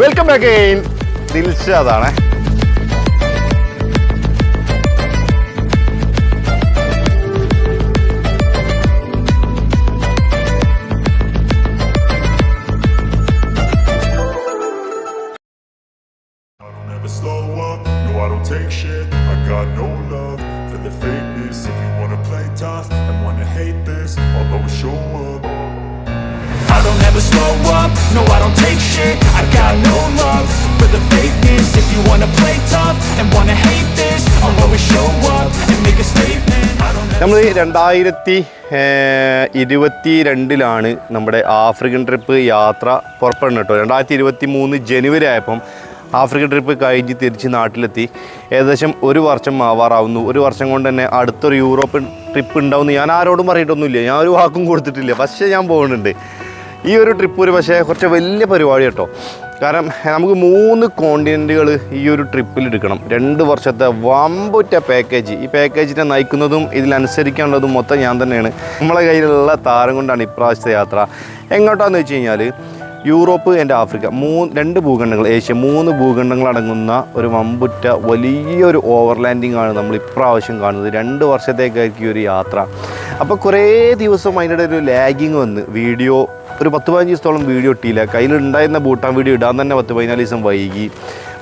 Welcome back ദിൽഷാദാണേ നമ്മൾ രണ്ടായിരത്തി ഇരുപത്തി രണ്ടിലാണ് നമ്മുടെ ആഫ്രിക്കൻ ട്രിപ്പ് യാത്ര പുറപ്പെടുന്നത് കേട്ടോ. രണ്ടായിരത്തി ഇരുപത്തി മൂന്ന് ജനുവരി ആയപ്പം ആഫ്രിക്കൻ ട്രിപ്പ് കഴിഞ്ഞ് തിരിച്ച് നാട്ടിലെത്തി. ഏകദേശം ഒരു വർഷം ആവാറാവുന്നു. ഒരു വർഷം കൊണ്ട് തന്നെ അടുത്തൊരു യൂറോപ്യൻ ട്രിപ്പ് ഉണ്ടാവുമെന്ന് ഞാൻ ആരോടും പറഞ്ഞിട്ടൊന്നുമില്ല. ഞാൻ ഒരു വാക്കും കൊടുത്തിട്ടില്ല. പക്ഷേ ഞാൻ പോകുന്നുണ്ട്. ഈ ഒരു ട്രിപ്പ് ഒരു പക്ഷേ കുറച്ച് വലിയ പരിപാടി കേട്ടോ. കാരണം നമുക്ക് മൂന്ന് കോണ്ടിനെന്റുകൾ ഈ ഒരു ട്രിപ്പിൽ എടുക്കണം. രണ്ട് വർഷത്തെ വമ്പുറ്റ പാക്കേജ് ഈ പാക്കേജിനെ നയിക്കുന്നതും ഇതിലനുസരിക്കാനുള്ളതും മൊത്തം ഞാൻ തന്നെയാണ്. നമ്മളെ കയ്യിലുള്ള താരം കൊണ്ടാണ് ഇപ്രാവശ്യത്തെ യാത്ര. എങ്ങോട്ടാന്ന് വെച്ച് കഴിഞ്ഞാൽ യൂറോപ്പ് ആൻഡ് ആഫ്രിക്ക. മൂന്ന് രണ്ട് ഭൂഖണ്ഡങ്ങൾ ഏഷ്യ മൂന്ന് ഭൂഖണ്ഡങ്ങൾ അടങ്ങുന്ന ഒരു വമ്പുറ്റ വലിയൊരു ഓവർലാൻഡിംഗ് ആണ് നമ്മൾ ഇപ്രാവശ്യം കാണുന്നത്. രണ്ട് വർഷത്തേക്കായിരിക്കും ഒരു യാത്ര. അപ്പോൾ കുറേ ദിവസം അതിന്റെ ഒരു ലാഗിങ് വന്ന്. വീഡിയോ ഒരു പത്ത് പതിനഞ്ച് ദിവസത്തോളം വീഡിയോ ഇട്ടില്ല. കയ്യിലുണ്ടായിരുന്ന ബൂട്ടാൻ വീഡിയോ ഇടാൻ തന്നെ പത്ത് പതിനാല് ദിവസം വൈകി.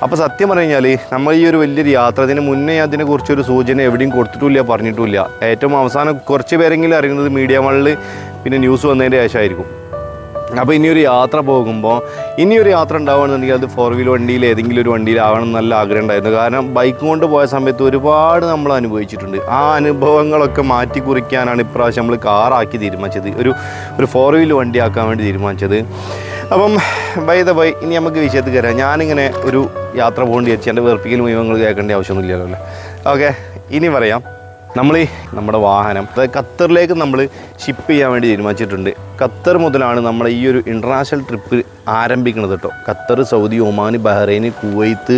അപ്പോൾ സത്യം പറഞ്ഞു കഴിഞ്ഞാൽ നമ്മൾ ഈ ഒരു വലിയൊരു യാത്ര അതിന് മുന്നേ അതിനെക്കുറിച്ചൊരു സൂചന എവിടെയും കൊടുത്തിട്ടില്ല പറഞ്ഞിട്ടില്ല. ഏറ്റവും അവസാനം കുറച്ച് പേരെങ്കിലും അറിയുന്നത് മീഡിയ മകളിൽ പിന്നെ ന്യൂസ് വന്നതിന്റെ ശേഷമായിരിക്കും. അപ്പോൾ ഇനിയൊരു യാത്ര പോകുമ്പോൾ ഇനിയൊരു യാത്ര ഉണ്ടാവുകയാണെന്നുണ്ടെങ്കിൽ അത് ഫോർ വീലർ വണ്ടിയിൽ ഏതെങ്കിലും ഒരു വണ്ടിയിലാവണം എന്ന് നല്ല ആഗ്രഹം ഉണ്ടായിരുന്നു. കാരണം ബൈക്ക് കൊണ്ട് പോയ സമയത്ത് ഒരുപാട് നമ്മൾ അനുഭവിച്ചിട്ടുണ്ട്. ആ അനുഭവങ്ങളൊക്കെ മാറ്റി കുറിക്കാനാണ് ഇപ്രാവശ്യം നമ്മൾ കാറാക്കി തീരുമാനിച്ചത്. ഒരു ഒരു ഫോർ വീലർ വണ്ടി ആക്കാൻ വേണ്ടി തീരുമാനിച്ചത്. അപ്പം ബൈ ദ ബൈ ഇനി നമുക്ക് വിഷയത്തിൽ കയറാം ഞാനിങ്ങനെ ഒരു യാത്ര പോകേണ്ടി വെച്ച് എന്റെ വെറുപ്പിക്കൽ മുഴുവൻ കേൾക്കേണ്ട ആവശ്യമൊന്നുമില്ലല്ലോ അല്ലേ? ഓക്കെ ഇനി പറയാം. നമ്മൾ നമ്മുടെ വാഹനം അതായത് ഖത്തറിലേക്ക് നമ്മൾ ഷിപ്പ് ചെയ്യാൻ വേണ്ടി തീരുമാനിച്ചിട്ടുണ്ട്. ഖത്തർ മുതലാണ് നമ്മുടെ ഈ ഒരു ഇന്റർനാഷണൽ ട്രിപ്പ് ആരംഭിക്കുന്നത് കേട്ടോ Qatar Saudi Oman Bahrain Kuwait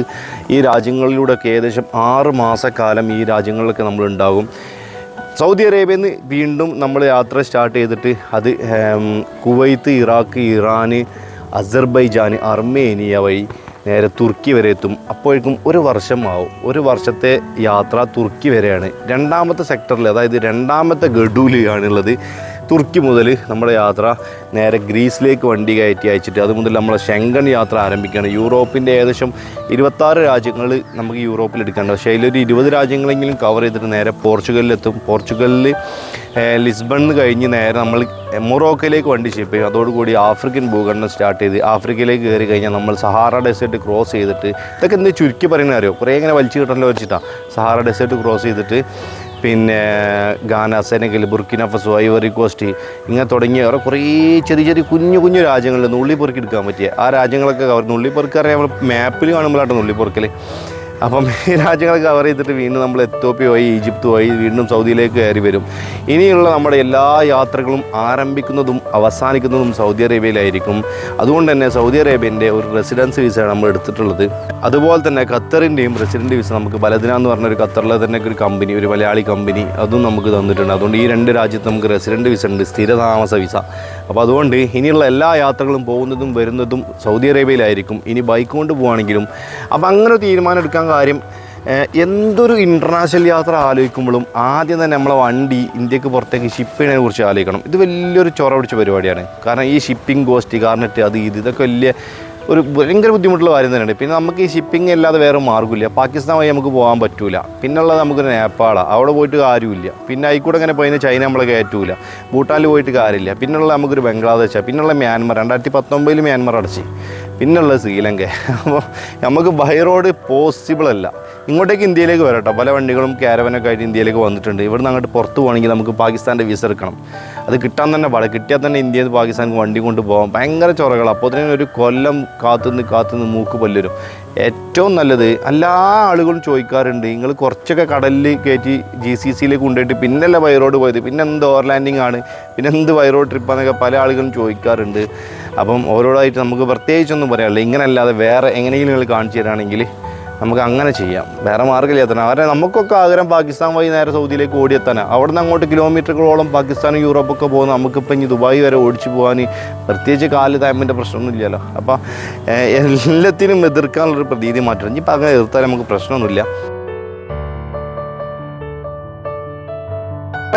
ഈ രാജ്യങ്ങളിലൂടെയൊക്കെ ഏകദേശം ആറ് മാസക്കാലം ഈ രാജ്യങ്ങളിലൊക്കെ നമ്മൾ ഉണ്ടാകും. സൗദി അറേബ്യയിൽ നിന്ന് വീണ്ടും നമ്മൾ യാത്ര സ്റ്റാർട്ട് ചെയ്തിട്ട് അത് Kuwait Iraq Iran Azerbaijan Armenia വഴി നേരെ തുർക്കി വരെ എത്തും. അപ്പോഴേക്കും ഒരു വർഷമാവും ഒരു വർഷത്തെ യാത്ര തുർക്കി വരെയാണ്. രണ്ടാമത്തെ സെക്ടറിൽ അതായത് രണ്ടാമത്തെ ഗഡൂലിലാണുള്ളത് തുർക്കി മുതൽ നമ്മുടെ യാത്ര നേരെ ഗ്രീസിലേക്ക് വണ്ടി കയറ്റി അയച്ചിട്ട് അത് മുതൽ നമ്മളെ ഷെങ്കൺ യാത്ര ആരംഭിക്കുകയാണ്. യൂറോപ്പിന്റെ ഏകദേശം ഇരുപത്താറ് രാജ്യങ്ങൾ നമുക്ക് യൂറോപ്പിൽ എടുക്കേണ്ടത് പക്ഷേ അതിലൊരു ഇരുപത് രാജ്യങ്ങളെങ്കിലും കവർ ചെയ്തിട്ട് നേരെ പോർച്ചുഗലിലെത്തും. പോർച്ചുഗലിൽ ലിസ്ബണിൽ കഴിഞ്ഞ് നേരെ നമ്മൾ മൊറോക്കയിലേക്ക് വണ്ടി ഷിപ്പ് ചെയ്യും. അതോടുകൂടി ആഫ്രിക്കൻ ഭൂഖണ്ഡം സ്റ്റാർട്ട് ചെയ്ത് ആഫ്രിക്കയിലേക്ക് കയറി കഴിഞ്ഞാൽ നമ്മൾ സഹാറ ഡെസേർട്ട് ക്രോസ് ചെയ്തിട്ട് ഇതൊക്കെ എന്ത് ചുരുക്കി പറയുന്ന അറിയോ? കുറേ ഇങ്ങനെ വലിച്ചു കിട്ടണമല്ലോ വെച്ചിട്ടാണ് സഹാറ ഡെസേർട്ട് ക്രോസ് ചെയ്തിട്ട് പിന്നെ ഗാന സെനഗൽ ബുർക്കിന ഐവറി കോസ്റ്റ് ഇങ്ങനെ തുടങ്ങിയ അവരെ കുറേ ചെറിയ ചെറിയ കുഞ്ഞു കുഞ്ഞു രാജ്യങ്ങളിൽ നുള്ളിപ്പൊറുക്കി പെറുക്കി എടുക്കാൻ പറ്റിയ. ആ രാജ്യങ്ങളൊക്കെ അവർ നുള്ളി പെറുക്കറിയാം. നമ്മൾ മാപ്പിൽ കാണുമ്പോഴാട്ടോ നുള്ളിപ്പൊറുക്കൽ പെറുക്കൽ അപ്പം ഈ രാജ്യങ്ങൾ കവർ ചെയ്തിട്ട് വീണ്ടും നമ്മൾ എത്തോപ്യ പോയി ഈജിപ്ത് പോയി വീണ്ടും സൗദിയിലേക്ക് കയറി വരും. ഇനിയുള്ള നമ്മുടെ എല്ലാ യാത്രകളും ആരംഭിക്കുന്നതും അവസാനിക്കുന്നതും സൗദി അറേബ്യയിലായിരിക്കും. അതുകൊണ്ട് തന്നെ സൗദി അറേബ്യന്റെ ഒരു റെസിഡൻസ് വിസയാണ് നമ്മൾ എടുത്തിട്ടുള്ളത്. അതുപോലെ തന്നെ ഖത്തറിന്റെയും റെസിഡന്റ് വിസ നമുക്ക് ബലദിന എന്ന് പറഞ്ഞ ഒരു ഖത്തറിലെ തന്നെ ഒരു കമ്പനി ഒരു മലയാളി കമ്പനി അതും നമുക്ക് തന്നിട്ടുണ്ട്. അതുകൊണ്ട് ഈ രണ്ട് രാജ്യത്ത് നമുക്ക് റെസിഡന്റ് വിസ ഉണ്ട് സ്ഥിരതാമസ വിസ അപ്പോൾ അതുകൊണ്ട് ഇനിയുള്ള എല്ലാ യാത്രകളും പോകുന്നതും വരുന്നതും സൗദി അറേബ്യയിലായിരിക്കും. ഇനി ബൈക്ക് കൊണ്ട് പോവുകയാണെങ്കിലും അപ്പോൾ അങ്ങനെ തീരുമാനം എടുക്കാൻ കാര്യം എന്തൊരു ഇന്റർനാഷണൽ യാത്ര ആലോചിക്കുമ്പോഴും ആദ്യം തന്നെ നമ്മളെ വണ്ടി ഇന്ത്യയ്ക്ക് പുറത്തേക്ക് ഷിപ്പ് ചെയ്യുന്നതിനെ കുറിച്ച് ആലോചിക്കണം. ഇത് വലിയൊരു ചൊറ പിടിച്ച പരിപാടിയാണ്. കാരണം ഈ ഷിപ്പിംഗ് കോസ്റ്റ് കാർണറ്റ് അത് ഇത് ഇതൊക്കെ വലിയ ഒരു ഭയങ്കര ബുദ്ധിമുട്ടുള്ള കാര്യം തന്നെയാണ്. പിന്നെ നമുക്ക് ഈ ഷിപ്പിംഗ് അല്ലാതെ വേറെ മാർഗമില്ല. പാകിസ്ഥാൻ വഴി നമുക്ക് പോകാൻ പറ്റൂല. പിന്നുള്ളത് നമുക്ക് നേപ്പാളാണ് അവിടെ പോയിട്ട് കാര്യമില്ല. പിന്നെ ആയിക്കൂടെ അങ്ങനെ പോയി ചൈന നമ്മളെ കയറ്റൂല. ഭൂട്ടാനിൽ പോയിട്ട് കാര്യമില്ല. പിന്നുള്ള നമുക്കൊരു ബംഗ്ലാദേശാണ് പിന്നുള്ള മ്യാൻമർ. രണ്ടായിരത്തി പത്തൊമ്പതിൽ മ്യാൻമർ അടച്ച്. പിന്നുള്ളത് ശ്രീലങ്ക അപ്പോൾ നമുക്ക് ബൈ റോഡ് പോസിബിൾ അല്ല. ഇങ്ങോട്ടേക്ക് ഇന്ത്യയിലേക്ക് വരട്ടോ. പല വണ്ടികളും ക്യാരവനൊക്കെ ആയിട്ട് ഇന്ത്യയിലേക്ക് വന്നിട്ടുണ്ട്. ഇവിടുന്ന് അങ്ങോട്ട് പുറത്ത് പോകണമെങ്കിൽ നമുക്ക് പാകിസ്ഥാന്റെ വിസ എടുക്കണം. അത് കിട്ടാൻ തന്നെ പാടെ. കിട്ടിയാൽ തന്നെ ഇന്ത്യയിൽ നിന്ന് പാകിസ്ഥാനിക്ക് വണ്ടി കൊണ്ട് പോകാം ഭയങ്കര ചൊറകൾ അപ്പോൾ തന്നെ ഒരു കൊല്ലം കാത്തുനിന്ന് കാത്തുനിന്ന് മൂക്ക് പല്ലരും ഏറ്റവും നല്ലത് എല്ലാ ആളുകളും ചോദിക്കാറുണ്ട് നിങ്ങൾ കുറച്ചൊക്കെ കടലിൽ കയറ്റി ജി സി സിയിലേക്ക് കൊണ്ടുപോയിട്ട് പിന്നല്ല വയറോട് പോയത്? പിന്നെ എന്ത് ഓവർലാൻഡിങ് ആണ് പിന്നെ എന്ത് വയറോട് ട്രിപ്പാന്നൊക്കെ പല ആളുകളും ചോദിക്കാറുണ്ട്. അപ്പം ഓരോടായിട്ട് നമുക്ക് പ്രത്യേകിച്ചൊന്നും പറയാനില്ല. ഇങ്ങനല്ലാതെ വേറെ എങ്ങനെയെങ്കിലും നിങ്ങൾ കാണിച്ചു തരാണെങ്കിൽ നമുക്ക് അങ്ങനെ ചെയ്യാം. വേറെ മാർഗമില്ല. എത്തണം അവരെ നമുക്കൊക്കെ ആഗ്രഹം പാകിസ്ഥാൻ വഴി നേരെ സൗദിയിലേക്ക് ഓടിയെത്താനാണ് അവിടെ നിന്ന് അങ്ങോട്ട് കിലോമീറ്ററുകളോളം പാകിസ്ഥാനും യൂറോപ്പൊക്കെ പോകുന്ന നമുക്കിപ്പോൾ ഇനി ദുബായ് വരെ ഓടിച്ചു പോകാൻ പ്രത്യേകിച്ച് കാൽ താമ്പിന്റെ പ്രശ്നമൊന്നും ഇല്ലല്ലോ അപ്പോൾ എല്ലാത്തിനും എതിർക്കാനുള്ളൊരു പ്രതീതി മാറ്റണം ഇനിയിപ്പോൾ അങ്ങനെ എതിർത്താൽ നമുക്ക് പ്രശ്നമൊന്നുമില്ല.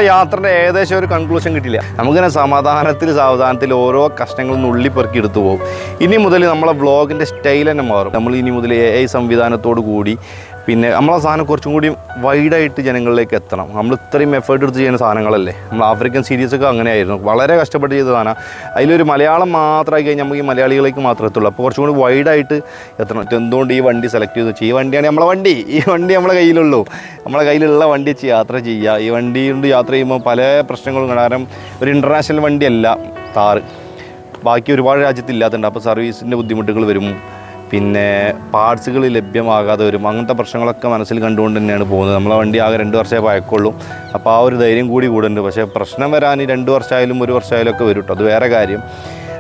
യാത്രയുടെ ഏകദേശം ഒരു കൺക്ലൂഷൻ കിട്ടില്ല നമുക്കിങ്ങനെ സമാധാനത്തിൽ സാവധാനത്തിൽ ഓരോ കഷ്ണങ്ങളും ഉള്ളി പെറുക്കി എടുത്തു പോകും. ഇനി മുതൽ നമ്മളെ വ്ളോഗിന്റെ സ്റ്റൈൽ തന്നെ മാറും. നമ്മൾ ഇനി മുതൽ എ ഐ സംവിധാനത്തോടു കൂടി പിന്നെ നമ്മളെ സാധനം കുറച്ചും കൂടി വൈഡായിട്ട് ജനങ്ങളിലേക്ക് എത്തണം. നമ്മൾ ഇത്രയും എഫേർട്ട് എടുത്ത് ചെയ്യുന്ന സാധനങ്ങളല്ലേ? നമ്മൾ ആഫ്രിക്കൻ സീരീസൊക്കെ അങ്ങനെയായിരുന്നു. വളരെ കഷ്ടപ്പെട്ട് ചെയ്ത സാധനം. അതിലൊരു മലയാളം മാത്രമായി കഴിഞ്ഞാൽ നമുക്ക് ഈ മലയാളികളിലേക്ക് മാത്രമേ എത്തുള്ളൂ. അപ്പോൾ കുറച്ചും കൂടി വൈഡായിട്ട് എത്തണം. എന്തുകൊണ്ട് ഈ വണ്ടി സെലക്ട് ചെയ്ത് ഈ വണ്ടിയാണ് നമ്മളെ വണ്ടി. ഈ വണ്ടി നമ്മളെ കയ്യിലുള്ളൂ. നമ്മളെ കയ്യിലുള്ള വണ്ടി വെച്ച് യാത്ര ചെയ്യുക. ഈ വണ്ടി കൊണ്ട് യാത്ര ചെയ്യുമ്പോൾ പല പ്രശ്നങ്ങളും കാരണം ഒരു ഇന്റർനാഷണൽ വണ്ടിയല്ല താറ് ബാക്കി ഒരുപാട് രാജ്യത്ത് ഇല്ലാത്തുണ്ട് അപ്പോൾ സർവീസിന്റെ ബുദ്ധിമുട്ടുകൾ വരും. പിന്നെ പാർട്സുകൾ ലഭ്യമാകാതെ വരും. അങ്ങനത്തെ പ്രശ്നങ്ങളൊക്കെ മനസ്സിൽ കണ്ടുകൊണ്ട് തന്നെയാണ് പോകുന്നത്. നമ്മളെ വണ്ടി ആകെ രണ്ട് വർഷമേ പായക്കുള്ളൂ. അപ്പോൾ ആ ഒരു ധൈര്യം കൂടി കൂടുന്നുണ്ട് പക്ഷേ പ്രശ്നം വരാൻ രണ്ട് വർഷമായാലും ഒരു വർഷമായാലും ഒക്കെ വരും അത് വേറെ കാര്യം.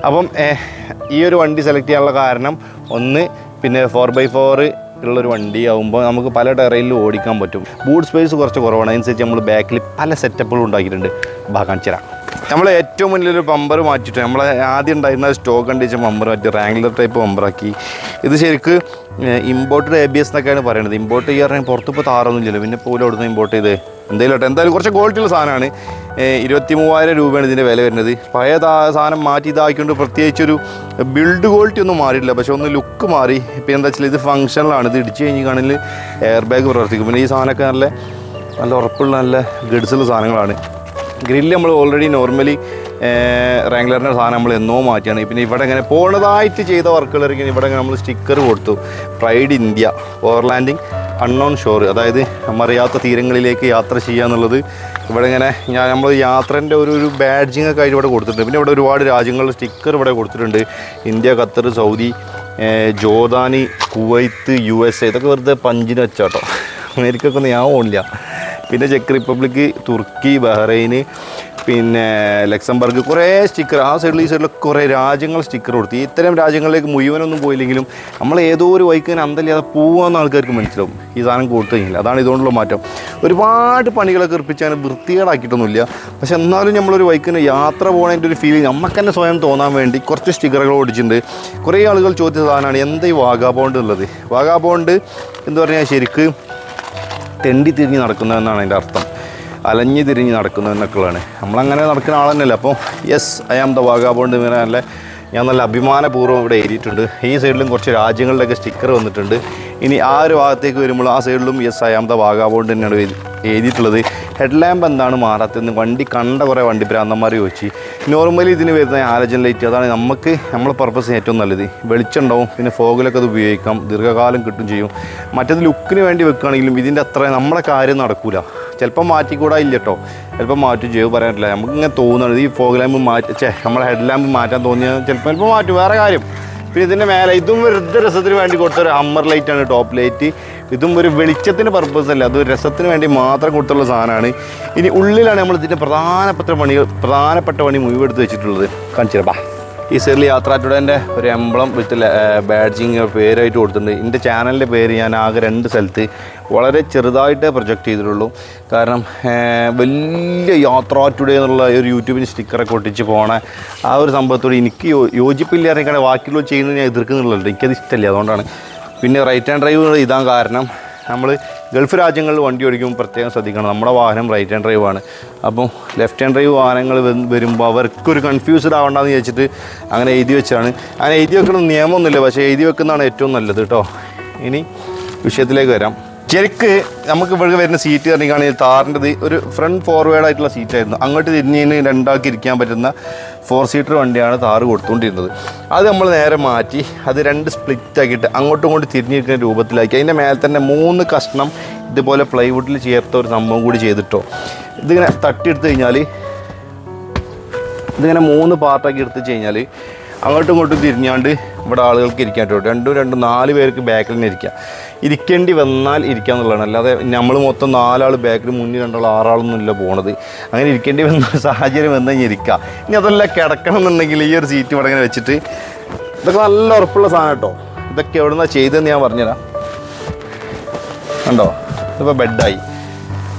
അപ്പം ഈ ഒരു വണ്ടി സെലക്ട് ചെയ്യാനുള്ള കാരണം ഒന്ന് പിന്നെ ഫോർ ബൈ ഫോർ ഉള്ളൊരു വണ്ടി ആകുമ്പോൾ നമുക്ക് പല ടെറയിലും ഓടിക്കാൻ പറ്റും. ബൂട്ട് സ്പേസ് കുറച്ച് കുറവാണ്. അതിനനുസരിച്ച് നമ്മൾ ബാക്കിൽ പല സെറ്റപ്പുകളും ഉണ്ടാക്കിയിട്ടുണ്ട്. ഭാഗം തരാം. നമ്മൾ ഏറ്റവും മുന്നിലൊരു ബമ്പർ മാറ്റിയിട്ട് നമ്മൾ ആദ്യം ഉണ്ടായിരുന്ന സ്റ്റോക്ക് കണ്ടിച്ച ബമ്പർ മാറ്റി റാങ്കുലർ ടൈപ്പ് ബമ്പറാക്കി ഇത് ശരിക്ക് ഇമ്പോർട്ടഡ് എ ബി എസ് എന്നൊക്കെയാണ് പറയുന്നത് ഇമ്പോർട്ട് ചെയ്യാറുണ്ടെങ്കിൽ പുറത്ത് ഇപ്പോൾ താറൊന്നും ഇല്ലല്ലോ പിന്നെ പോലും അവിടുന്ന് ഇമ്പോർട്ട് ചെയ്ത്? എന്തെങ്കിലും ആട്ടെ. എന്തായാലും കുറച്ച് ക്വാളിറ്റിയുള്ള സാധനമാണ്. ഇരുപത്തി മൂവായിരം രൂപയാണ് ഇതിന്റെ വില വരുന്നത്. പഴയ സാധനം മാറ്റി ഇതാക്കിക്കൊണ്ട് പ്രത്യേകിച്ചൊരു ബിൽഡ് ക്വാളിറ്റി ഒന്നും മാറിയിട്ടില്ല. പക്ഷെ ഒന്ന് ലുക്ക് മാറി. ഇപ്പം എന്താ വെച്ചാൽ ഇത് ഫംഗ്ഷനിലാണ് ഇത് ഇടിച്ച് കഴിഞ്ഞ് കാണിൽ എയർ ബാഗ് പ്രവർത്തിക്കും. പിന്നെ ഈ സാധനമൊക്കെ നല്ല നല്ല ഉറപ്പുള്ള നല്ല ഗഡ്സുള്ള സാധനങ്ങളാണ്. ഗ്രില്ല് നമ്മൾ ഓൾറെഡി നോർമലി റാങ്കുലറിന്റെ സാധനം നമ്മൾ എന്നോ മാറ്റിയാണ്. പിന്നെ ഇവിടെ ഇങ്ങനെ പോണതായിട്ട് ചെയ്ത വർക്കുകൾ ഇവിടെ നമ്മൾ സ്റ്റിക്കർ കൊടുത്തു. Pride India overlanding unknown shore അതായത് നമ്മറിയാത്ത തീരങ്ങളിലേക്ക് യാത്ര ചെയ്യുക എന്നുള്ളത് ഇവിടെ ഇങ്ങനെ ഞാൻ നമ്മൾ യാത്രേന്റെ ഒരു ഒരു ബാഡ്ജിങ് ഒക്കെ ആയിട്ട് ഇവിടെ കൊടുത്തിട്ടുണ്ട്. പിന്നെ ഇവിടെ ഒരുപാട് രാജ്യങ്ങളുടെ സ്റ്റിക്കർ ഇവിടെ കൊടുത്തിട്ടുണ്ട്. India Qatar Saudi Jordan Kuwait U S A. ഇതൊക്കെ വെറുതെ പഞ്ചിന് വെച്ചാട്ടോ. അമേരിക്കക്കൊന്നും ഞാൻ ഓണില്ല പിന്നെ ചെക്ക് റിപ്പബ്ലിക് തുർക്കി ബഹ്റൈന് പിന്നെ ലക്സംബർഗ് കുറേ സ്റ്റിക്കർ ആ സൈഡിൽ ഈ സൈഡിലൊക്കെ കുറേ രാജ്യങ്ങൾ സ്റ്റിക്കർ കൊടുത്തു. ഇത്തരം രാജ്യങ്ങളിലേക്ക് മുഴുവനൊന്നും പോയില്ലെങ്കിലും നമ്മൾ ഏതോ ഒരു വൈക്കിന് അന്തല്ലാതെ പോകാമെന്ന് ആൾക്കാർക്ക് മനസ്സിലാവും. ഈ സാധനം കൊടുത്തു കഴിഞ്ഞാൽ അതാണ് ഇതുകൊണ്ടുള്ള മാറ്റം. ഒരുപാട് പണികളൊക്കെ ഇറപ്പിച്ചാൽ വൃത്തികേടാക്കിയിട്ടൊന്നുമില്ല. പക്ഷെ എന്നാലും നമ്മളൊരു വൈക്കിന് യാത്ര പോകണതിന്റെ ഒരു ഫീലിംഗ് നമുക്ക് തന്നെ സ്വയം തോന്നാൻ വേണ്ടി കുറച്ച് സ്റ്റിക്കറുകൾ ഓടിച്ചിട്ടുണ്ട്. കുറേ ആളുകൾ ചോദിച്ച സാധനമാണ് എന്താ ഈ വാഗാബോണ്ട് ഉള്ളത്? വാഗാബോണ്ട് എന്ന് പറഞ്ഞാൽ ശരിക്ക് തെണ്ടി തിരിഞ്ഞ് നടക്കുന്നതെന്നാണ് അതിന്റെ അർത്ഥം. അലഞ്ഞ് തിരിഞ്ഞ് നടക്കുന്നതെന്നൊക്കെയുള്ളതാണ് നമ്മളങ്ങനെ നടക്കുന്ന ആൾ അപ്പോൾ yes I am the vagabond ഇങ്ങനെ നല്ല ഞാൻ നല്ല അഭിമാനപൂർവം ഇവിടെ എഴുതിയിട്ടുണ്ട്. ഈ സൈഡിലും കുറച്ച് രാജ്യങ്ങളുടെയൊക്കെ സ്റ്റിക്കർ വന്നിട്ടുണ്ട്. ഇനി ആ ഒരു ഭാഗത്തേക്ക് വരുമ്പോൾ ആ സൈഡിലും yes I am the vagabond തന്നെയാണ് എഴുതിയിട്ടുള്ളത്. ഹെഡ് ലാമ്പ് എന്താണ് മാറാത്തതെന്ന് വണ്ടി കണ്ട കുറേ വണ്ടി ഭ്രാന്തന്മാർ ചോദിച്ചു. നോർമലി ഇതിന് വരുന്ന ഹാലജൻ ലൈറ്റ് അതാണ് നമുക്ക് നമ്മളെ പർപ്പസിന് ഏറ്റവും നല്ലത്. വെളിച്ചം ഉണ്ടാവും പിന്നെ ഫോഗിലൊക്കെ അത് ഉപയോഗിക്കാം ദീർഘകാലം കിട്ടും ചെയ്യും. മറ്റേത് ലുക്കിന് വേണ്ടി വെക്കുകയാണെങ്കിലും ഇതിന്റെ അത്ര നമ്മുടെ കാര്യം നടക്കൂല. ചിലപ്പോൾ മാറ്റിക്കൂടാ ഇല്ല കേട്ടോ ചിലപ്പോൾ മാറ്റും ചെയ്യും പറയാൻ പറ്റില്ല. നമുക്ക് ഇങ്ങനെ തോന്നുന്നത് ഈ ഫോഗ് ലാമ്പ് മാറ്റി ചേ നമ്മളെ ഹെഡ് ലാമ്പ് മാറ്റാൻ തോന്നിയാൽ ചിലപ്പോൾ ചിലപ്പോൾ മാറ്റും വേറെ കാര്യം. പിന്നെ ഇതിന്റെ മേലെ ഇതും വെറുതെ രസത്തിന് വേണ്ടി കൊടുത്ത ഒരു ഹമ്മർ ലൈറ്റാണ് ടോപ്പ് ലൈറ്റ് ഇതും ഒരു വെളിച്ചത്തിന് പർപ്പസ് അല്ല. അത് രസത്തിന് വേണ്ടി മാത്രം കൊടുത്തുള്ള സാധനമാണ്. ഇനി ഉള്ളിലാണ് നമ്മൾ ഇതിന്റെ പ്രധാനപ്പെട്ട പണികൾ പ്രധാനപ്പെട്ട പണി മുഴുവെടുത്ത് വെച്ചിട്ടുള്ളത്. കാണിച്ചു ഈ യാത്രാ യാത്രാറ്റുടേന്റെ ഒരു എംബ്ലം വിത്ത് ബാഡ്ജിങ് പേരായിട്ട് കൊടുത്തിട്ടുണ്ട്. എന്റെ ചാനലിന്റെ പേര് ഞാൻ ആകെ രണ്ട് സ്ഥലത്ത് വളരെ ചെറുതായിട്ടേ പ്രൊജക്റ്റ് ചെയ്തിട്ടുള്ളൂ. കാരണം വലിയ യാത്രാ ടുഡേ എന്നുള്ള ഒരു യൂട്യൂബിന് സ്റ്റിക്കറൊക്കെ ഒട്ടിച്ച് പോണ ആ ഒരു സംഭവത്തോട് എനിക്ക് യോജിപ്പില്ല അറിയിക്കാൻ ബാക്കിയുള്ള ചെയ്യുന്നത് ഞാൻ എതിർക്കുന്നുള്ളൂ എനിക്കത് ഇഷ്ടമല്ല. അതുകൊണ്ടാണ്. പിന്നെ റൈറ്റ് ഹാൻഡ് ഡ്രൈവ് ഇതാൻ കാരണം. നമ്മൾ ഗൾഫ് രാജ്യങ്ങളിൽ വണ്ടി ഓടിക്കുമ്പോൾ പ്രത്യേകം ശ്രദ്ധിക്കണം. നമ്മുടെ വാഹനം റൈറ്റ് ഹാൻഡ് ഡ്രൈവ് ആണ്. അപ്പം ലെഫ്റ്റ് ഹാൻഡ് ഡ്രൈവ് വാഹനങ്ങൾ വരുമ്പോൾ അവർക്കൊരു കൺഫ്യൂസ്ഡ് ആവണ്ടെന്ന് വിചാരിച്ചിട്ട് അങ്ങനെ എഴുതി വെച്ചാണ്. അങ്ങനെ എഴുതി വെക്കണം നിയമമൊന്നുമില്ല പക്ഷേ എഴുതി വെക്കുന്നതാണ് ഏറ്റവും നല്ലത് കേട്ടോ ഇനി വിഷയത്തിലേക്ക് വരാം. ശരിക്ക് നമുക്ക് ഇവിടെ വരുന്ന സീറ്റ് പറഞ്ഞിട്ടാണെങ്കിൽ താറിന്റെ ഒരു ഫ്രണ്ട് ഫോർവേഡ് ആയിട്ടുള്ള സീറ്റായിരുന്നു അങ്ങോട്ട് തിരിഞ്ഞതിന് രണ്ടാക്കി ഇരിക്കാൻ പറ്റുന്ന ഫോർ സീറ്റർ വണ്ടിയാണ് താറ് കൊടുത്തുകൊണ്ടിരുന്നത്. അത് നമ്മൾ നേരെ മാറ്റി അത് രണ്ട് സ്പ്ലിറ്റ് ആക്കിയിട്ട് അങ്ങോട്ടും ഇങ്ങോട്ടും തിരിഞ്ഞിരിക്കുന്ന രൂപത്തിലാക്കി. അതിന്റെ മേലെ തന്നെ മൂന്ന് കഷ്ണം ഇതുപോലെ പ്ലൈവുഡിൽ ചേർത്ത ഒരു സംഭവം കൂടി ചെയ്തിട്ടോ. ഇതിങ്ങനെ തട്ടിയെടുത്ത് കഴിഞ്ഞാൽ ഇതിങ്ങനെ മൂന്ന് പാർട്ടാക്കി എടുത്ത് കഴിഞ്ഞാൽ അങ്ങോട്ടും ഇങ്ങോട്ടും തിരിഞ്ഞാണ്ട് ഇവിടെ ആളുകൾക്ക് ഇരിക്കാൻ പറ്റും. രണ്ടും രണ്ടും നാല് പേർക്ക് ബാക്കിൽ തന്നെ ഇരിക്കാം. ഇരിക്കേണ്ടി വന്നാൽ ഇരിക്കുക എന്നുള്ളതാണ്. അല്ലാതെ നമ്മൾ മൊത്തം നാലാൾ ബാക്കിൽ മുന്നിൽ രണ്ടാൾ ആറാളൊന്നും ഇല്ല പോണത്. അങ്ങനെ ഇരിക്കേണ്ടി വന്ന സാഹചര്യം വന്നു കഴിഞ്ഞാൽ ഇരിക്കുക ഇനി അതല്ല കിടക്കണം എന്നുണ്ടെങ്കിൽ ഈ ഒരു സീറ്റ് ഇവിടെ ഇങ്ങനെ വെച്ചിട്ട് ഇതൊക്കെ നല്ല ഉറപ്പുള്ള സാധനം കേട്ടോ. ഇതൊക്കെ എവിടെ നിന്നാണ് ചെയ്തതെന്ന് ഞാൻ പറഞ്ഞുതരാം. കണ്ടോ? ഇതിപ്പോൾ ബെഡായി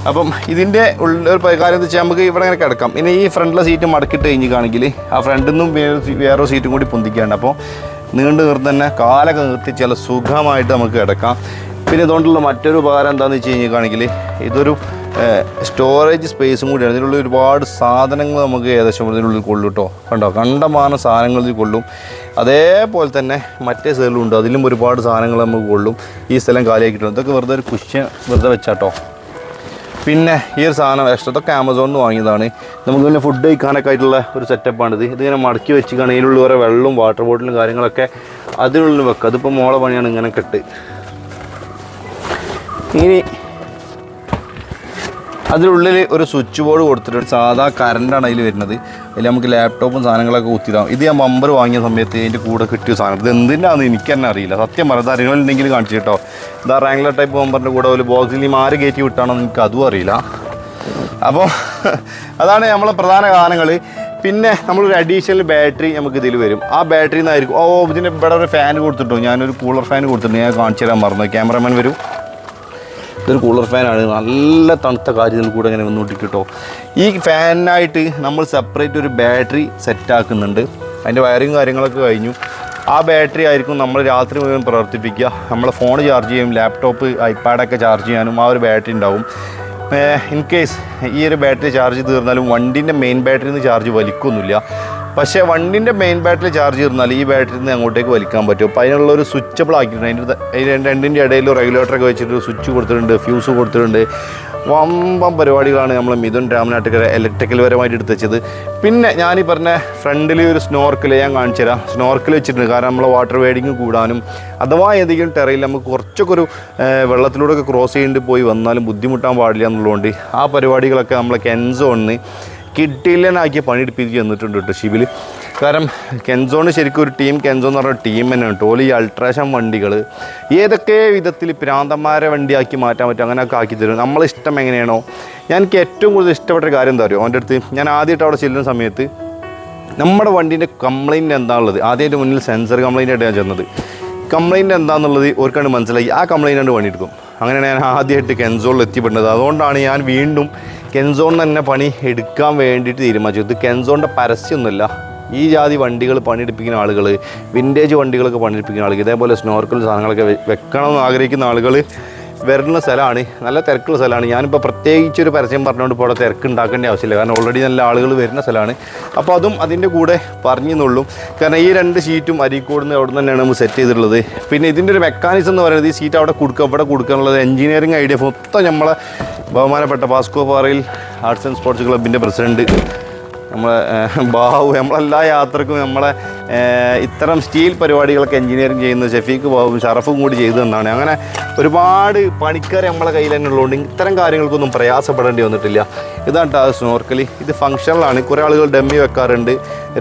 അപ്പം ഇതിന്റെ ഉള്ള ഒരു കാര്യം എന്താ വെച്ചാൽ നമുക്ക് ഇവിടെ ഇങ്ങനെ കിടക്കാം. ഇനി ഈ ഫ്രണ്ടിലെ സീറ്റ് മടക്കിട്ട് കഴിഞ്ഞിട്ടാണെങ്കിൽ ആ ഫ്രണ്ടിൽ നിന്നും വേറെ സീറ്റും കൂടി പൊന്തിക്കാണ്ട് അപ്പോൾ നീണ്ടു നിർത്തി തന്നെ കാലൊക്കെ നിർത്തി ചില സുഖമായിട്ട് നമുക്ക് കിടക്കാം. പിന്നെ ഇതുകൊണ്ടുള്ള മറ്റൊരു ഉപകാരം എന്താണെന്ന് വെച്ച് കഴിഞ്ഞിട്ടാണെങ്കിൽ ഇതൊരു സ്റ്റോറേജ് സ്പേസും കൂടിയാണ്. ഇതിലുള്ള ഒരുപാട് സാധനങ്ങൾ നമുക്ക് ഏകദേശം ഇതിനുള്ളിൽ കൊള്ളും കേട്ടോ കണ്ടോ? കണ്ടമാനം സാധനങ്ങൾ ഇതിൽ കൊള്ളും. അതേപോലെ തന്നെ മറ്റേ സ്ഥലമുണ്ട് അതിലും ഒരുപാട് സാധനങ്ങൾ നമുക്ക് കൊള്ളും. ഈ സ്ഥലം കാലിയാക്കിയിട്ടുണ്ട്. ഇതൊക്കെ വെറുതെ ഒരു കുഷ്യൻ വെറുതെ വെച്ചാട്ടോ. പിന്നെ ഈ ഒരു സാധനം എക്സ്ട്രാ ഇതൊക്കെ ആമസോണിൽ നിന്ന് വാങ്ങിയതാണ്. നമുക്ക് പിന്നെ ഫുഡ് കഴിക്കാനൊക്കെ ആയിട്ടുള്ള ഒരു സെറ്റപ്പാണിത് ഇതിങ്ങനെ മടക്കി വെച്ചിക്കാണ് ഇതിലുള്ള ഓരോ വെള്ളവും വാട്ടർ ബോട്ടിലും കാര്യങ്ങളൊക്കെ അതിനുള്ളിൽ വെക്കുക. അതിപ്പോൾ മോളെ പണിയാണ് ഇങ്ങനെ കെട്ട്. ഇനി അതിനുള്ളിൽ ഒരു സ്വിച്ച് ബോർഡ് കൊടുത്തിട്ട് സാധാ കറണ്ടാണ് അതിൽ വരുന്നത്. അതിൽ നമുക്ക് ലാപ്ടോപ്പും സാധനങ്ങളൊക്കെ കുത്തിയിടാം. ഇത് ഞാൻ ബമ്പർ വാങ്ങിയ സമയത്ത് അതിന്റെ കൂടെ കിട്ടിയ സാധനം. ഇത് എന്തിനാന്ന് എനിക്ക് തന്നെ അറിയില്ല. സത്യം പറഞ്ഞത് അറിയണമെന്നുണ്ടെങ്കിൽ കാണിച്ചു കേട്ടോ. ഇതാ റാങ്ക്ലർ ടൈപ്പ് ബമ്പറിന്റെ കൂടെ ഒരു ബോക്സിൽ ഈ മാറി കയറ്റി വിട്ടാണോ എനിക്ക് അതും അറിയില്ല. അപ്പോൾ അതാണ് നമ്മളെ പ്രധാന കാരണങ്ങൾ പിന്നെ നമ്മളൊരു അഡീഷണൽ ബാറ്ററി നമുക്ക് ഇതിൽ വരും. ആ ബാറ്ററി നിന്നായിരിക്കും ഓ ഇതിന് ഇവിടെ ഒരു ഫാൻ കൊടുത്തിട്ടോ ഞാനൊരു കൂളർ ഫാൻ കൊടുത്തിട്ടുണ്ട്. ഞാൻ കാണിച്ചു തരാൻ മറന്നു. ക്യാമറമാൻ വരും. ഇതൊരു കൂളർ ഫാനാണ് നല്ല തണുത്ത കാര്യത്തിൽ കൂടെ ഇങ്ങനെ വന്നുകൊണ്ടിരിക്കും കേട്ടോ ഈ ഫാനായിട്ട് നമ്മൾ സെപ്പറേറ്റ് ഒരു ബാറ്ററി സെറ്റ് ആക്കുന്നുണ്ട്. അതിന്റെ വയറിങ് കാര്യങ്ങളൊക്കെ കഴിഞ്ഞു. ആ ബാറ്ററി ആയിരിക്കും നമ്മൾ രാത്രി മുഴുവൻ പ്രവർത്തിപ്പിക്കുക. നമ്മളെ ഫോൺ ചാർജ് ചെയ്യും ലാപ്ടോപ്പ് ഐപാഡൊക്കെ ചാർജ് ചെയ്യാനും ആ ഒരു ബാറ്ററി ഉണ്ടാവും. ഇൻ കേസ് ഈ ഒരു ബാറ്ററി ചാർജ് തീർന്നാലും വണ്ടീന്റെ മെയിൻ ബാറ്ററിയിൽ നിന്ന് ചാർജ് വലിക്കൊന്നുമില്ല. പക്ഷേ വണ്ടിന്റെ മെയിൻ ബാറ്ററി ചാർജ് ഇരുന്നാൽ ഈ ബാറ്ററിയിൽ നിന്ന് അങ്ങോട്ടേക്ക് വലിക്കാൻ പറ്റും. അപ്പോൾ അതിനുള്ള ഒരു സ്വിച്ചബിൾ ആക്കിയിട്ടുണ്ട്. അതിന്റെ രണ്ടിന്റെ ഇടയിൽ റെഗുലേറ്ററൊക്കെ വെച്ചിട്ട് സ്വിച്ച് കൊടുത്തിട്ടുണ്ട് ഫ്യൂസ് കൊടുത്തിട്ടുണ്ട്. വമ്പം പരിപാടികളാണ് നമ്മൾ മിഥുൻ രാമനാട്ടുകര ഇലക്ട്രിക്കൽ പരമായിട്ട് എടുത്ത് വെച്ചത്. പിന്നെ ഞാൻ പറഞ്ഞ ഫ്രണ്ടിൽ ഒരു സ്നോർക്കിൽ ഞാൻ കാണിച്ചു തരാം. സ്നോർക്കിൽ വെച്ചിട്ടുണ്ട്. കാരണം നമ്മൾ വാട്ടർ വേഡിങ് കൂടാനും അഥവാ ഏതെങ്കിലും ടെറയിൽ നമുക്ക് കുറച്ചൊക്കെ ഒരു വെള്ളത്തിലൂടെയൊക്കെ ക്രോസ് ചെയ്യേണ്ടി പോയി വന്നാലും ബുദ്ധിമുട്ടാൻ പാടില്ല എന്നുള്ളതുകൊണ്ട് ആ പരിപാടികളൊക്കെ നമ്മളെ കെൻസോണിന് കിട്ടിയില്ലനാക്കി പണിയെടുപ്പിച്ച് ചെന്നിട്ടുണ്ട് കേട്ടോ ഷിബിൽ കാരണം കെൻസോണ് ശരിക്കും ഒരു ടീം കെൻസോ എന്ന് പറഞ്ഞ ടീം തന്നെയാണ് കേട്ടോ. ഈ അൾട്രാഷൻ വണ്ടികൾ ഏതൊക്കെ വിധത്തിൽ പ്രാന്തന്മാരെ വണ്ടിയാക്കി മാറ്റാൻ പറ്റും അങ്ങനെയൊക്കെ ആക്കി തരും. നമ്മളിഷ്ടം എങ്ങനെയാണോ? ഞാൻ എനിക്ക് ഏറ്റവും കൂടുതൽ ഇഷ്ടപ്പെട്ട കാര്യം എന്താ പറയുക അവന്റെ അടുത്ത് ഞാൻ ആദ്യമായിട്ട് അവിടെ ചെല്ലുന്ന സമയത്ത് നമ്മുടെ വണ്ടീന്റെ കംപ്ലൈന്റ് എന്താണുള്ളത്? ആദ്യമായിട്ട് മുന്നിൽ സെൻസർ ആയിട്ട് ഞാൻ ചെന്നത്. കംപ്ലൈന്റ് എന്താണെന്നുള്ളത് ഓർക്കാണ്ട് മനസ്സിലായി. ആ കംപ്ലൈന്റ് കണ്ട് പണിയെടുക്കും. അങ്ങനെയാണ് ഞാൻ ആദ്യമായിട്ട് കെൻസോളിൽ എത്തിപ്പെടുന്നത്. അതുകൊണ്ടാണ് ഞാൻ വീണ്ടും കെൻസോൺ തന്നെ പണി എടുക്കാൻ വേണ്ടിയിട്ട് തീരുമാനിച്ചു. ഇത് കെൻസോണിന്റെ പരസ്യമൊന്നുമില്ല. ഈ ജാതി വണ്ടികൾ പണിയെടുപ്പിക്കുന്ന ആളുകൾ വിന്റേജ് വണ്ടികളൊക്കെ പണിയെടുപ്പിക്കുന്ന ആളുകൾ ഇതേപോലെ സ്നോർക്കൽ സാധനങ്ങളൊക്കെ വെക്കണമെന്ന് ആഗ്രഹിക്കുന്ന ആളുകൾ വരുന്ന സ്ഥലമാണ്. നല്ല തിരക്കുള്ള സ്ഥലമാണ്. ഞാനിപ്പോൾ പ്രത്യേകിച്ച് ഒരു പരസ്യം പറഞ്ഞുകൊണ്ട് ഇപ്പോൾ അവിടെ തിരക്ക് ഉണ്ടാക്കേണ്ട ആവശ്യമില്ല. കാരണം ഓൾറെഡി നല്ല ആളുകൾ വരുന്ന സ്ഥലമാണ്. അപ്പോൾ അതും അതിന്റെ കൂടെ പറഞ്ഞു പറഞ്ഞെന്നുള്ളൂ. കാരണം ഈ രണ്ട് ഷീറ്റും അരീക്കോടുന്ന് അവിടെ നിന്ന് തന്നെയാണ് നമ്മൾ സെറ്റ് ചെയ്തിട്ടുള്ളത്. പിന്നെ ഇതിന്റെ ഒരു മെക്കാനിസം എന്ന് പറയുന്നത് ഈ സീറ്റ് അവിടെ കൊടുക്കുക ഇവിടെ കൊടുക്കുക എന്നുള്ളത് എഞ്ചിനീയറിംഗ് ഐഡിയ മൊത്തം നമ്മളെ ബഹുമാനപ്പെട്ട Pasco Parayil arts and sports ക്ലബിന്റെ പ്രസിഡന്റ് നമ്മളെ ബാബു നമ്മളെല്ലാ യാത്രക്കും നമ്മളെ ഇത്തരം സ്റ്റീൽ പരിപാടികളൊക്കെ എഞ്ചിനീയറിംഗ് ചെയ്യുന്ന ഷഫീഖ് ബാബുവും ഷറഫും കൂടി ചെയ്തു തന്നാണ്. അങ്ങനെ ഒരുപാട് പണിക്കാർ നമ്മളെ കയ്യിൽ തന്നെ ഉള്ളതുകൊണ്ട് ഇത്തരം കാര്യങ്ങൾക്കൊന്നും പ്രയാസപ്പെടേണ്ടി വന്നിട്ടില്ല. ഇതാണ് ടാസ് നോർക്കലി സ്നോർക്കലി. ഇത് ഫങ്ഷണലാണ് കുറേ ആളുകൾ ഡമ്മി വെക്കാറുണ്ട്.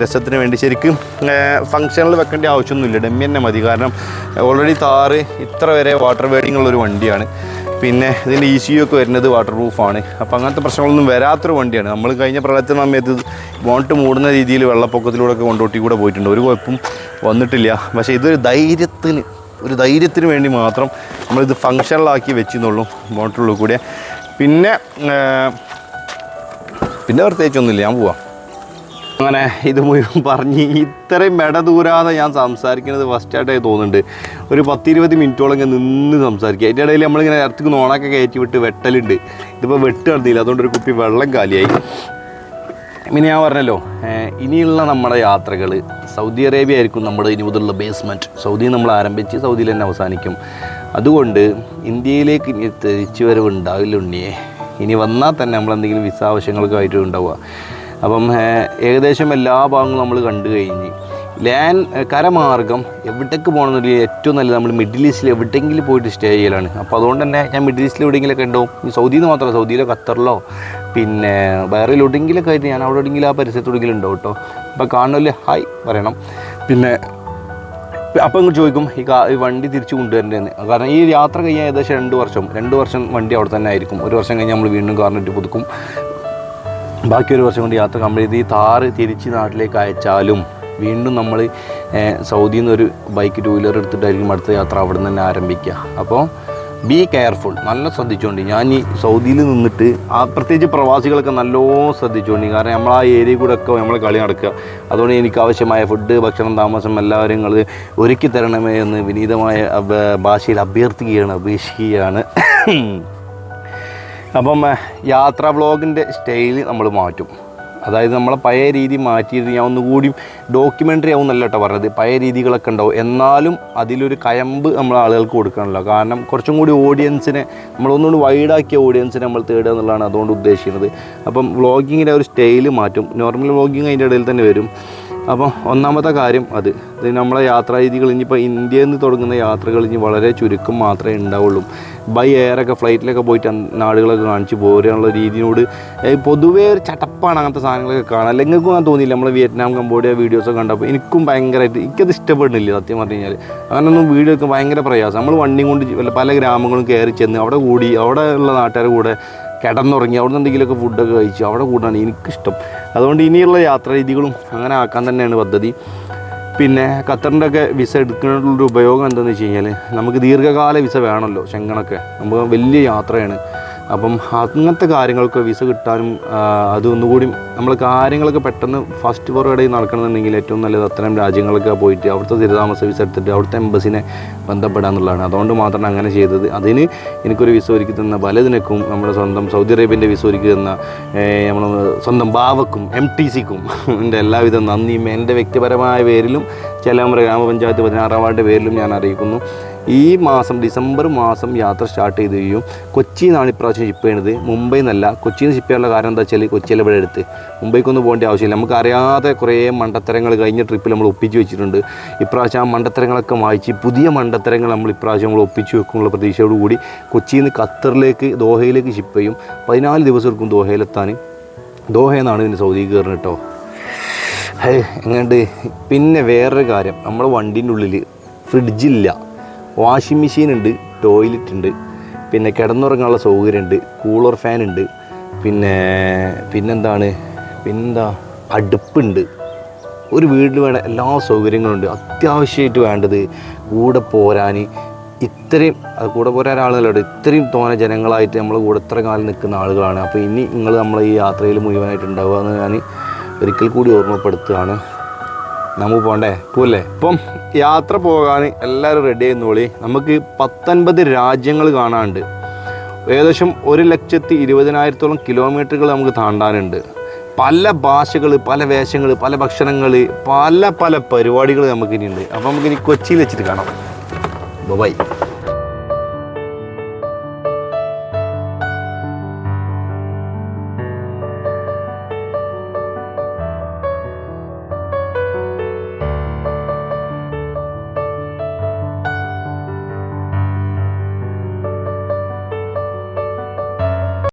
രസത്തിന് വേണ്ടി ശരിക്കും ഫങ്ഷനിൽ വെക്കേണ്ട ആവശ്യമൊന്നുമില്ല. ഡമ്മി തന്നെ മതി. കാരണം ഓൾറെഡി താറ് ഇത്ര വരെ വാട്ടർ വേഡിങ് ഉള്ള ഒരു വണ്ടിയാണ്. പിന്നെ ഇതിന്റെ ഇ സി ഒക്കെ വരുന്നത് വാട്ടർ പ്രൂഫാണ് അപ്പോൾ അങ്ങനത്തെ പ്രശ്നങ്ങളൊന്നും വരാത്തൊരു വണ്ടിയാണ്. നമ്മൾ കഴിഞ്ഞ പ്രളയത്തിന് സമയത്ത് ബോണ്ട് മൂടുന്ന രീതിയിൽ വെള്ളപ്പൊക്കത്തിലൂടെ ഒക്കെ കൊണ്ടോട്ടി കൂടെ പോയിട്ടുണ്ട്. ഒരു കുഴപ്പം വന്നിട്ടില്ല. പക്ഷേ ഇതൊരു ധൈര്യത്തിന് ഒരു ധൈര്യത്തിന് വേണ്ടി മാത്രം നമ്മളിത് ഫങ്ഷനിലാക്കി വെച്ചെന്നുള്ളൂ ബോട്ടിലുള്ളിൽ കൂടെ. പിന്നെ പിന്നെ പ്രത്യേകിച്ചൊന്നുമില്ല. ഞാൻ പോവാം. അങ്ങനെ ഇത് മുഴുവൻ പറഞ്ഞ് ഇത്രയും മെട ദൂരാതെ ഞാൻ സംസാരിക്കുന്നത് ഫസ്റ്റ് ഫസ്റ്റായിട്ടായി തോന്നുന്നുണ്ട്. ഒരു പത്തിരുപത് മിനിറ്റോളം ഇങ്ങനെ നിന്ന് സംസാരിക്കുക. അതിന്റെ ഇടയിൽ നമ്മളിങ്ങനെ ഇടത്തേക്ക് നോണൊക്കെ കയറ്റി വിട്ട് വെട്ടലുണ്ട്. ഇതിപ്പോൾ വെട്ട് നടന്നില്ല. അതുകൊണ്ട് ഒരു കുപ്പി വെള്ളം കാലിയായി. പിന്നെ ഞാൻ പറഞ്ഞല്ലോ ഇനിയുള്ള നമ്മുടെ യാത്രകൾ സൗദി അറേബ്യ ആയിരിക്കും നമ്മുടെ ഇനി മുതലുള്ള ബേസ്മെന്റ് സൗദി നമ്മൾ ആരംഭിച്ച് സൗദിയിൽ തന്നെ അവസാനിക്കും. അതുകൊണ്ട് ഇന്ത്യയിലേക്ക് ഇനി തിരിച്ചു വരവ് ഉണ്ടാവില്ല ഉണ്ണിയെ. ഇനി വന്നാൽ തന്നെ നമ്മൾ എന്തെങ്കിലും വിസ ആവശ്യങ്ങൾക്കായിട്ട് ഉണ്ടാവുക. അപ്പം ഏകദേശം എല്ലാ ഭാഗങ്ങളും നമ്മൾ കണ്ടു കഴിഞ്ഞ്. ലാൻഡ് കരമാർഗം എവിടേക്ക് പോകണമെന്നില്ല ഏറ്റവും നല്ലത് നമ്മൾ മിഡിൽ ഈസ്റ്റിൽ എവിടെയെങ്കിലും പോയിട്ട് സ്റ്റേ ചെയ്യലാണ്. അപ്പോൾ അതുകൊണ്ട് തന്നെ ഞാൻ മിഡിൽ ഈസ്റ്റിൽ എവിടെയെങ്കിലുമൊക്കെ ഉണ്ടാവും സൗദിയിൽ നിന്ന് മാത്രമല്ല സൗദിയിലോ ഖത്തറിലോ പിന്നെ വേറെ എവിടെയെങ്കിലൊക്കെ ആയിട്ട് ഞാൻ അവിടെ എവിടെയെങ്കിലും ആ പരിസരത്ത് എവിടെയെങ്കിലും ഉണ്ടാവും കേട്ടോ? അപ്പോൾ കാണുമല്ലേ ഹായ് പറയണം. പിന്നെ അപ്പോൾ ഇങ്ങോട്ട് ചോദിക്കും ഈ കാ ഈ വണ്ടി തിരിച്ചു കൊണ്ടുവരേണ്ടതെന്ന്. കാരണം ഈ യാത്ര കഴിഞ്ഞാൽ ഏകദേശം രണ്ട് വർഷം രണ്ട് വർഷം വണ്ടി അവിടെ തന്നെ ആയിരിക്കും. ഒരു വർഷം കഴിഞ്ഞാൽ നമ്മൾ വീണ്ടും കാറിനിട്ട് പുതുക്കും. ബാക്കി ഒരു വർഷം കൊണ്ട് യാത്ര കംപ്ലീറ്റ് ചെയ്ത് താറ് തിരിച്ച് നാട്ടിലേക്ക് അയച്ചാലും വീണ്ടും നമ്മൾ സൗദിയിൽ നിന്ന് ഒരു ബൈക്ക് ടൂ വീലർ എടുത്തിട്ടായിരിക്കും അടുത്ത യാത്ര അവിടെ നിന്ന് തന്നെ ആരംഭിക്കുക. അപ്പോൾ ബി കെയർഫുൾ നല്ല ശ്രദ്ധിച്ചുകൊണ്ട് ഞാൻ ഈ സൗദിയിൽ നിന്നിട്ട് ആ പ്രത്യേകിച്ച് പ്രവാസികളൊക്കെ നല്ലോണം ശ്രദ്ധിച്ചുകൊണ്ട് കാരണം നമ്മൾ ആ ഏരിയ കൂടെ ഒക്കെ നമ്മൾ കളി നടക്കുക. അതുകൊണ്ട് എനിക്ക് ആവശ്യമായ ഫുഡ് ഭക്ഷണം താമസം എല്ലാവരും നിങ്ങൾ ഒരുക്കി തരണമേ എന്ന് വിനീതമായ ഭാഷയിൽ അഭ്യർത്ഥിക്കുകയാണ് അപേക്ഷിക്കുകയാണ്. അപ്പം യാത്ര വ്ളോഗിന്റെ സ്റ്റൈൽ നമ്മൾ മാറ്റും. അതായത് നമ്മളെ പഴയ രീതി മാറ്റിയിട്ട് ഞാൻ ഒന്നുകൂടി ഡോക്യുമെന്ററി ആവും നല്ല കേട്ടോ പറഞ്ഞത്. പഴയ രീതികളൊക്കെ ഉണ്ടാവും. എന്നാലും അതിലൊരു കയമ്പ് നമ്മൾ ആളുകൾക്ക് കൊടുക്കണമല്ലോ കാരണം കുറച്ചും കൂടി ഓഡിയൻസിനെ നമ്മളൊന്നുകൂടി വൈഡാക്കിയ ഓഡിയൻസിനെ നമ്മൾ തേടുക എന്നുള്ളതാണ് അതുകൊണ്ട് ഉദ്ദേശിക്കുന്നത്. അപ്പം വ്ളോഗിങ്ങിന്റെ ഒരു സ്റ്റൈൽ മാറ്റും. നോർമൽ വ്ളോഗിങ് അതിന്റെ ഇടയിൽ തന്നെ വരും. അപ്പം ഒന്നാമത്തെ കാര്യം അത്. ഇത് നമ്മളെ യാത്രാ രീതികൾ ഇനിയിപ്പോൾ ഇന്ത്യയിൽ നിന്ന് തുടങ്ങുന്ന യാത്രകൾ ഇനി വളരെ ചുരുക്കം മാത്രമേ ഉണ്ടാവുള്ളൂ. ബൈ എയറൊക്കെ ഫ്ലൈറ്റിലൊക്കെ പോയിട്ട് നാടുകളൊക്കെ കാണിച്ച് പോരാനുള്ള രീതിയോട് പൊതുവേ ഒരു ചട്ടപ്പാണ് അങ്ങനത്തെ സാധനങ്ങളൊക്കെ കാണാൻ. അല്ലെങ്കിൽ എനിക്കും അങ്ങനെ തോന്നിയില്ല. നമ്മൾ വിയറ്റ്നാം കംബോഡിയ വീഡിയോസൊക്കെ കണ്ടപ്പോൾ എനിക്കും ഭയങ്കരമായിട്ട് എനിക്കത് ഇഷ്ടപ്പെടുന്നില്ല സത്യം പറഞ്ഞു കഴിഞ്ഞാൽ അങ്ങനെയൊന്നും വീഡിയോ ഒക്കെ ഭയങ്കര പ്രയാസം. നമ്മൾ വണ്ടി കൊണ്ട് പല ഗ്രാമങ്ങളും കയറി ചെന്ന് അവിടെ കൂടി അവിടെ ഉള്ള നാട്ടുകാരുടെ കൂടെ കിടന്നുറങ്ങി അവിടെ നിന്ന് എന്തെങ്കിലുമൊക്കെ ഫുഡൊക്കെ കഴിച്ചു. അവിടെ കൂടാണ് എനിക്കിഷ്ടം. അതുകൊണ്ട് ഇനിയുള്ള യാത്രാ രീതികളും അങ്ങനെ ആക്കാൻ തന്നെയാണ് പദ്ധതി. പിന്നെ ഖത്തറിന്റെ ഒക്കെ വിസ എടുക്കുന്നതിനുള്ള ഉപയോഗം എന്താണെന്ന് വെച്ച് കഴിഞ്ഞാൽ നമുക്ക് ദീർഘകാല വിസ വേണമല്ലോ ചെങ്കണൊക്കെ നമുക്ക് വലിയ യാത്രയാണ്. അപ്പം അങ്ങനത്തെ കാര്യങ്ങൾക്ക് വിസ കിട്ടാനും അതൊന്നുകൂടി നമ്മൾ കാര്യങ്ങളൊക്കെ പെട്ടെന്ന് ഫസ്റ്റ് ഫോർവേഡ് ചെയ്ത് നടക്കണമെന്നുണ്ടെങ്കിൽ ഏറ്റവും നല്ലത് അത്തരം രാജ്യങ്ങളൊക്കെ പോയിട്ട് അവിടുത്തെ സ്ഥിരതാമസ വിസ എടുത്തിട്ട് അവിടുത്തെ എംബസിനെ ബന്ധപ്പെടുക എന്നുള്ളതാണ് അതുകൊണ്ട് മാത്രമാണ് അങ്ങനെ ചെയ്തത്. അതിന് എനിക്കൊരു വിസ ഒരുക്കി തന്ന പലതിനൊക്കും നമ്മുടെ സ്വന്തം സൗദി അറേബ്യന്റെ വിസ ഒരുക്കി തന്ന നമ്മൾ സ്വന്തം ബാവക്കും എം ടി സിക്കും എന്റെ എല്ലാവിധ നന്ദിയും എന്റെ വ്യക്തിപരമായ പേരിലും ചേലാമര ഗ്രാമപഞ്ചായത്ത് പതിനാറാം വാർഡ് പേരിലും ഞാൻ അറിയിക്കുന്നു. ഈ മാസം ഡിസംബർ മാസം യാത്ര സ്റ്റാർട്ട് ചെയ്ത് കഴിയും. കൊച്ചിയിൽ നിന്നാണ് ഇപ്രാവശ്യം ഷിപ്പ് ചെയ്യണത്. മുംബൈ നിന്നല്ല കൊച്ചിയിൽ നിന്ന് ഷിപ്പ് ചെയ്യാനുള്ള കാരണം എന്താ വെച്ചാൽ കൊച്ചിയിൽ ഇവിടെ എടുത്ത്. മുംബൈക്കൊന്നും പോകേണ്ട ആവശ്യമില്ല. നമുക്ക് അറിയാതെ കുറേ മണ്ടത്തരങ്ങൾ കഴിഞ്ഞ ട്രിപ്പിൽ നമ്മൾ ഒപ്പിച്ച് വെച്ചിട്ടുണ്ട്. ഇപ്രാവശ്യം ആ മണ്ടത്തരങ്ങളൊക്കെ വായിച്ച് പുതിയ മണ്ടത്തരങ്ങൾ നമ്മൾ ഇപ്രാവശ്യം നമ്മൾ ഒപ്പിച്ച് വെക്കുമെന്നുള്ള പ്രതീക്ഷയോടുകൂടി കൊച്ചിയിൽ നിന്ന് ഖത്തറിലേക്ക് ദോഹയിലേക്ക് ഷിപ്പ് ചെയ്യും. പതിനാല് ദിവസം എടുക്കും ദോഹയിലെത്താൻ. ദോഹയെന്നാണ് ഇതിന്റെ സൗദി കയറുന്നത് കേട്ടോ. എങ്ങനെയുണ്ട് പിന്നെ വേറൊരു കാര്യം. നമ്മുടെ വണ്ടീന്റെ ഉള്ളിൽ ഫ്രിഡ്ജില്ല വാഷിംഗ് മെഷീൻ ഉണ്ട് ടോയ്ലറ്റ് ഉണ്ട്. പിന്നെ കിടന്നുറങ്ങാനുള്ള സൗകര്യമുണ്ട് കൂളർ ഫാൻ ഉണ്ട്. പിന്നെ പിന്നെന്താണ്? പിന്നെന്താ? അടുപ്പുണ്ട്. ഒരു വീട്ടിൽ വേണ്ട എല്ലാ സൗകര്യങ്ങളുണ്ട്. അത്യാവശ്യമായിട്ട് വേണ്ടത് കൂടെ പോരാൻ ഇത്രയും അത് കൂടെ പോരാൻ ആളുകളുണ്ട് ഇത്രയും തോനെ ജനങ്ങളായിട്ട് നമ്മൾ കൂടെ ഇത്ര കാലം നിൽക്കുന്ന ആളുകളാണ്. അപ്പോൾ ഇനി നിങ്ങൾ നമ്മളെ ഈ യാത്രയിൽ മുഴുവനായിട്ട് ഉണ്ടാവുക എന്ന് ഞാൻ ഒരിക്കൽ കൂടി ഓർമ്മപ്പെടുത്തുകയാണ്. നമുക്ക് പോകണ്ടേ പോല്ലേ ഇപ്പം യാത്ര പോകാൻ എല്ലാവരും റെഡി ആയിരുന്നോളി. നമുക്ക് പത്തൊൻപത് രാജ്യങ്ങൾ കാണാനുണ്ട്. ഏകദേശം ഒരു ലക്ഷത്തി ഇരുപതിനായിരത്തോളം കിലോമീറ്ററുകൾ നമുക്ക് താണ്ടാനുണ്ട്. പല ഭാഷകൾ പല വേഷങ്ങൾ പല ഭക്ഷണങ്ങൾ പല പല പരിപാടികൾ നമുക്കിനിയുണ്ട്. അപ്പോൾ നമുക്കിനി കൊച്ചിയിൽ വെച്ചിട്ട് കാണാം. ബൈ